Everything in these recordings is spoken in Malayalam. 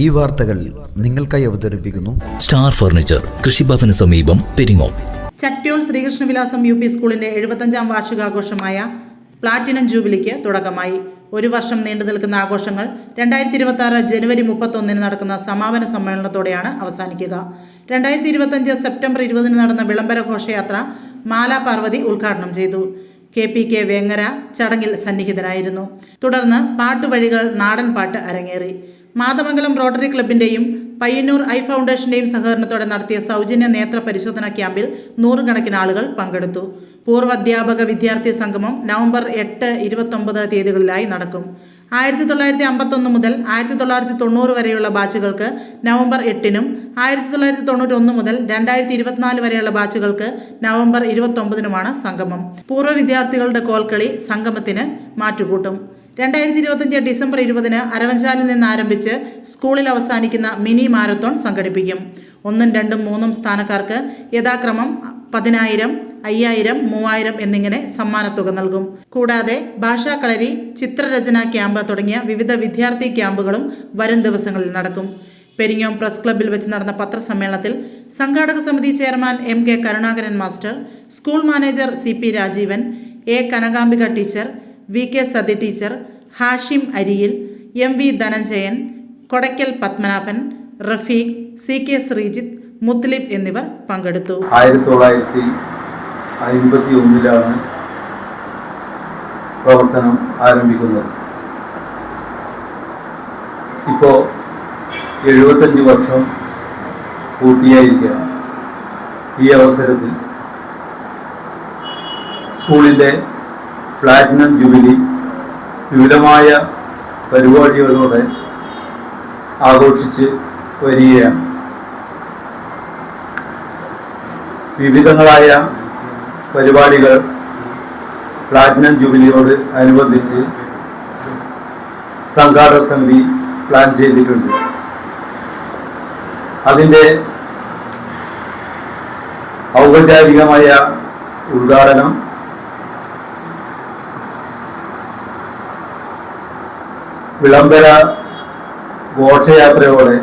ഈ വാർത്തകൾ നിങ്ങൾക്കായി അവതരിപ്പിക്കുന്നു സ്റ്റാർ ഫർണിച്ചർ കൃഷിഭവന് സമീപം പെരിങ്ങോ. ചട്ടിയോൾ ശ്രീകൃഷ്ണവിലാസം യു പി സ്കൂളിന്റെ എഴുപത്തഞ്ചാം വാർഷികാഘോഷമായ പ്ലാറ്റിനം ജൂബിലിക്ക് തുടക്കമായി. ഒരു വർഷം നീണ്ടു നിൽക്കുന്ന ആഘോഷങ്ങൾ രണ്ടായിരത്തി ഇരുപത്തി ആറ് ജനുവരി മുപ്പത്തൊന്നിന് നടക്കുന്ന സമാപന സമ്മേളനത്തോടെയാണ് അവസാനിക്കുക. രണ്ടായിരത്തി ഇരുപത്തഞ്ച് സെപ്റ്റംബർ ഇരുപതിന് നടന്ന വിളംബര ഘോഷയാത്ര മാല പാർവതി ഉദ്ഘാടനം ചെയ്തു. കെ പി കെ വേങ്ങര ചടങ്ങിൽ സന്നിഹിതനായിരുന്നു. തുടർന്ന് പാട്ടുവഴികൾ നാടൻ പാട്ട് അരങ്ങേറി. മാതമംഗലം റോട്ടറി ക്ലബിന്റെയും പയ്യന്നൂർ ഐ ഫൗണ്ടേഷന്റെയും സഹകരണത്തോടെ നടത്തിയ സൗജന്യ നേത്ര പരിശോധനാ ക്യാമ്പിൽ നൂറുകണക്കിന് ആളുകൾ പങ്കെടുത്തു. പൂർവ അധ്യാപക വിദ്യാർത്ഥി സംഗമം നവംബർ എട്ട് ഇരുപത്തൊമ്പത് തീയതികളിലായി നടക്കും. ആയിരത്തി തൊള്ളായിരത്തി അമ്പത്തൊന്ന് മുതൽ ആയിരത്തി തൊള്ളായിരത്തി തൊണ്ണൂറ് വരെയുള്ള ബാച്ചുകൾക്ക് നവംബർ എട്ടിനും ആയിരത്തി തൊള്ളായിരത്തി തൊണ്ണൂറ്റി ഒന്ന് മുതൽ രണ്ടായിരത്തി ഇരുപത്തിനാല് വരെയുള്ള ബാച്ചുകൾക്ക് നവംബർ ഇരുപത്തൊമ്പതിനുമാണ് സംഗമം. പൂർവ വിദ്യാർത്ഥികളുടെ കോൽക്കളി സംഗമത്തിന് മാറ്റുകൂട്ടും. രണ്ടായിരത്തി ഇരുപത്തഞ്ച് ഡിസംബർ ഇരുപതിന് അരവഞ്ചാലിൽ നിന്ന് ആരംഭിച്ച് സ്കൂളിൽ അവസാനിക്കുന്ന മിനി മാരത്തോൺ സംഘടിപ്പിക്കും. ഒന്നും രണ്ടും മൂന്നും സ്ഥാനക്കാർക്ക് യഥാക്രമം പതിനായിരം അയ്യായിരം മൂവായിരം എന്നിങ്ങനെ സമ്മാനത്തുക നൽകും. കൂടാതെ ഭാഷാ കളരി ചിത്രരചന ക്യാമ്പ് തുടങ്ങിയ വിവിധ വിദ്യാർത്ഥി ക്യാമ്പുകളും വരും ദിവസങ്ങളിൽ നടക്കും. പെരിങ്ങോം പ്രസ് ക്ലബ്ബിൽ വെച്ച് നടന്ന പത്രസമ്മേളനത്തിൽ സംഘാടക സമിതി chairman M K Karunakaran master school manager C P Rajeevan A Kanakambika teacher V K Sathi teacher Hashim Ariyil M V Dhananjayan Kodakkal Padmanabhan Rafeeq C K Sreejith Muthalib എന്നിവർ പങ്കെടുത്തു. ആയിരത്തി തൊള്ളായിരത്തി അൻപത്തി ഒന്നിലാണ് പ്രവർത്തനം ആരംഭിക്കുന്നത്. ഇപ്പോൾ എഴുപത്തഞ്ച് വർഷം പൂർത്തിയായിരിക്കുകയാണ്. ഈ അവസരത്തിൽ സ്കൂളിന്റെ പ്ലാറ്റിനം ജൂബിലി വിപുലമായ പരിപാടികളോടെ ആഘോഷിച്ച് വരികയാണ്. വിവിധങ്ങളായ പരിപാടികൾ പ്ലാറ്റിനം ജൂബിലിയോട് അനുബന്ധിച്ച് സംഘാടക സമിതി പ്ലാൻ ചെയ്തിട്ടുണ്ട്. അതിന്റെ ഔപചാരികമായ ഉദ്ഘാടനം വിളംബര ഘോഷയാത്രയോടെ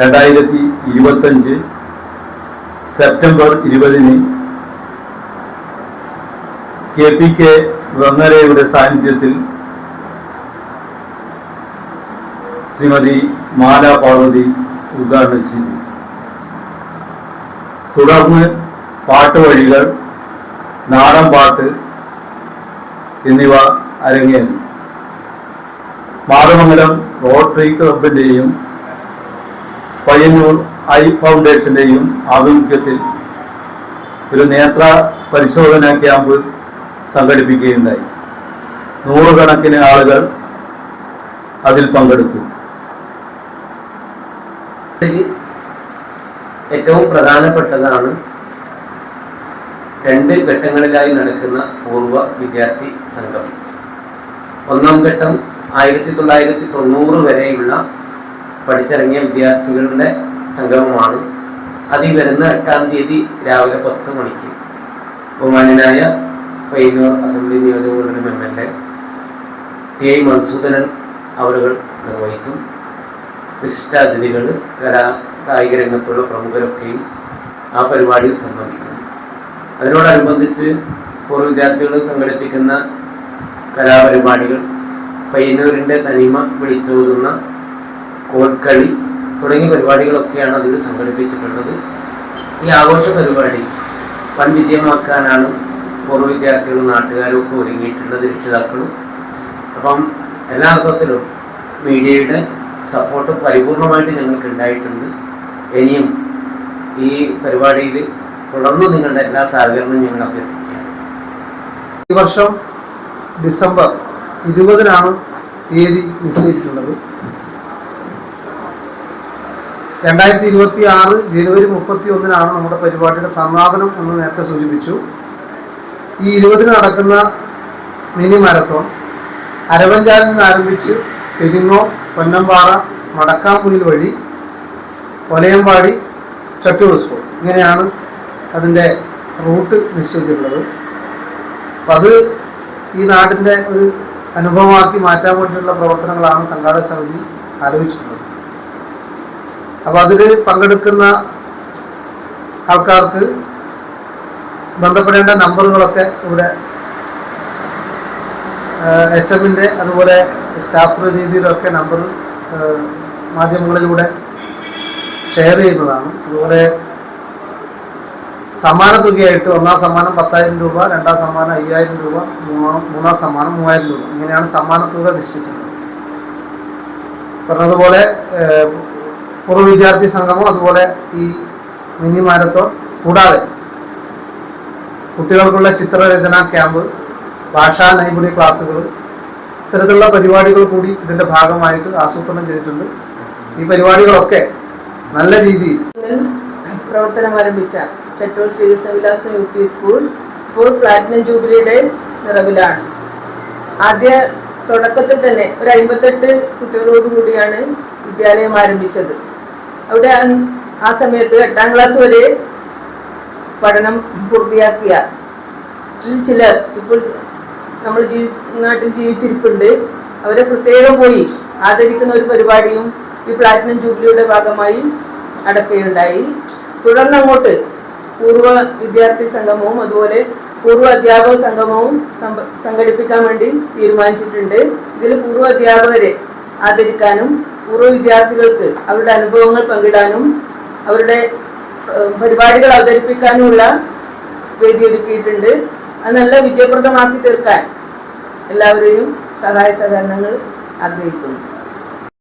രണ്ടായിരത്തി ഇരുപത്തഞ്ച് സെപ്റ്റംബർ ഇരുപതിന് കെ പി കെ വെങ്ങരയുടെ സാന്നിധ്യത്തിൽ ശ്രീമതി മാല പാർവതി ഉദ്ഘാടനം ചെയ്തു. തുടർന്ന് പാട്ടുവഴികൾ നാടൻ പാട്ട് എന്നിവ അരങ്ങേറി. മാതമംഗലം റോട്ടറി ക്ലബിന്റെയും പയ്യന്നൂർ ഐ ഫൗണ്ടേഷന്റെയും ആഭിമുഖ്യത്തിൽ ഒരു നേത്ര പരിശോധന ക്യാമ്പ് സംഘടിപ്പിക്കുകയുണ്ടായി. നൂറുകണക്കിന് ആളുകൾ അതിൽ പങ്കെടുത്തു. ഏറ്റവും പ്രധാനപ്പെട്ടതാണ് രണ്ട് ഘട്ടങ്ങളിലായി നടക്കുന്ന പൂർവ വിദ്യാർത്ഥി സംഘം. ഒന്നാം ഘട്ടം ആയിരത്തി തൊള്ളായിരത്തി തൊണ്ണൂറ് വരെയുള്ള പഠിച്ചിറങ്ങിയ വിദ്യാർത്ഥികളുടെ സംഗമമാണ്. അത് ഈ വരുന്ന എട്ടാം തീയതി രാവിലെ പത്ത് മണിക്ക് ബഹുമാന്യനായ പയ്യന്നൂർ അസംബ്ലി നിയോജകമണ്ഡലം M L A T I Madhusoodanan അവറുകൾ നിർവഹിക്കും. വിശിഷ്ടാതിഥികൾ കലാ കായിക രംഗത്തുള്ള പ്രമുഖരൊക്കെയും ആ പരിപാടിയിൽ സംബന്ധിക്കും. അതിനോടനുബന്ധിച്ച് പൂർവ വിദ്യാർത്ഥികൾ സംഘടിപ്പിക്കുന്ന കലാപരിപാടികൾ പയ്യന്നൂരിന്റെ തനിമ വിളിച്ചോതുന്ന കോൽക്കളി തുടങ്ങിയ പരിപാടികളൊക്കെയാണ് അതിൽ സംഘടിപ്പിച്ചിട്ടുള്ളത്. ഈ ആഘോഷ പരിപാടി വൻ വിജയമാക്കാനാണ് പൂർവ വിദ്യാർത്ഥികളും നാട്ടുകാരും ഒക്കെ ഒരുങ്ങിയിട്ടുള്ളത് രക്ഷിതാക്കളും. അപ്പം എല്ലാ അർത്ഥത്തിലും മീഡിയയുടെ സപ്പോർട്ട് പരിപൂർണമായിട്ട് ഞങ്ങൾക്ക് ഉണ്ടായിട്ടുണ്ട്. ഇനിയും ഈ പരിപാടിയിൽ തുടർന്ന് നിങ്ങളുടെ എല്ലാ സഹകരണവും ഞങ്ങൾ അഭ്യർത്ഥിക്കുകയാണ്. ഈ വർഷം ഡിസംബർ ഇരുപതിനാണ് തീയതി നിശ്ചയിച്ചിട്ടുള്ളത്. രണ്ടായിരത്തി ഇരുപത്തി ആറ് ജനുവരി മുപ്പത്തി ഒന്നിനാണ് നമ്മുടെ പരിപാടിയുടെ സമാപനം എന്ന് നേരത്തെ സൂചിപ്പിച്ചു. ഈ ഇരുപതിന് നടക്കുന്ന മിനി മാരത്തോൺ അരവഞ്ചാലിൽ നിന്ന് ആരംഭിച്ച് പെരിങ്ങോ പൊന്നമ്പാറ മടക്കാമ്പുയിൽ വഴി ഒലയമ്പാടി ചട്ടൂർ സ്കൂൾ ഇങ്ങനെയാണ് അതിന്റെ റൂട്ട് നിശ്ചയിച്ചിട്ടുള്ളത്. അപ്പം അത് ഈ നാടിന്റെ ഒരു അനുഭവമാക്കി മാറ്റാൻ വേണ്ടിയിട്ടുള്ള പ്രവർത്തനങ്ങളാണ് സംഘാടക സമിതി ആലോചിച്ചിട്ടുള്ളത്. അപ്പോൾ അതിൽ പങ്കെടുക്കുന്ന ആൾക്കാർക്ക് ബന്ധപ്പെടേണ്ട നമ്പറുകളൊക്കെ ഇവിടെ എച്ച് എമ്മിന്റെ അതുപോലെ സ്റ്റാഫ് പ്രതിനിധിയുടെയൊക്കെ നമ്പർ മാധ്യമങ്ങളിലൂടെ ഷെയർ ചെയ്യുന്നതാണ്. അതുപോലെ സമ്മാന തുകയായിട്ട് ഒന്നാം സമ്മാനം പത്തായിരം രൂപ രണ്ടാം സമ്മാനം അയ്യായിരം രൂപ മൂന്നാം മൂന്നാം സമ്മാനം മൂവായിരം രൂപ. ഇങ്ങനെയാണ് സമ്മാന തുക നിശ്ചയിച്ചിട്ടുള്ളത് പറഞ്ഞതുപോലെ പൂർവ വിദ്യാർത്ഥി സംഗമം അതുപോലെ ഈ മിനി മാരത്തോൺ കൂടാതെ കുട്ടികൾക്കുള്ള ചിത്രരചന ക്യാമ്പ് ഭാഷാ നൈപുണ്യ ക്ലാസ്സുകൾ ഇത്തരത്തിലുള്ള പരിപാടികൾ കൂടി ഇതിന്റെ ഭാഗമായിട്ട് ആസൂത്രണം ചെയ്തിട്ടുണ്ട്. ഈ പരിപാടികളൊക്കെ നല്ല രീതിയിൽ പ്രവർത്തനം ആരംഭിച്ച Chattur Sreekrishnavilasam U P school ഇപ്പോൾ പ്ലാറ്റിനം ജൂബിലിയുടെ നിറവിലാണ്. ആദ്യ തുടക്കത്തിൽ തന്നെ ഒരു അമ്പത്തെട്ട് കുട്ടികളോടുകൂടിയാണ് വിദ്യാലയം ആരംഭിച്ചത്. അവിടെ ആ സമയത്ത് എട്ടാം ക്ലാസ് വരെ പഠനം പൂർത്തിയാക്കിയ ചിലർ ഇപ്പോൾ നമ്മൾ ജീവി നാട്ടിൽ ജീവിച്ചിരിപ്പുണ്ട്. അവരെ പ്രത്യേകം പോയി ആദരിക്കുന്ന ഒരു പരിപാടിയും ഈ പ്ലാറ്റിനം ജൂബിലിയുടെ ഭാഗമായി നടക്കുകയുണ്ടായി. തുടർന്ന് അങ്ങോട്ട് പൂർവ വിദ്യാർത്ഥി സംഗമവും അതുപോലെ പൂർവ അധ്യാപക സംഗമവും സംഘ- സംഘടിപ്പിക്കാൻ വേണ്ടി തീരുമാനിച്ചിട്ടുണ്ട്. ഇതിൽ പൂർവ അധ്യാപകരെ ആദരിക്കാനും പൂർവ വിദ്യാർത്ഥികൾക്ക് അവരുടെ അനുഭവങ്ങൾ പങ്കിടാനും അവരുടെ പരിപാടികൾ അവതരിപ്പിക്കാനുമുള്ള വേദി ഒരുക്കിയിട്ടുണ്ട്. അത് നല്ല വിജയപ്രദമാക്കി തീർക്കാൻ എല്ലാവരെയും സഹായ സഹകരണങ്ങൾ ആഗ്രഹിക്കുന്നു.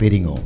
പെരിങ്ങോം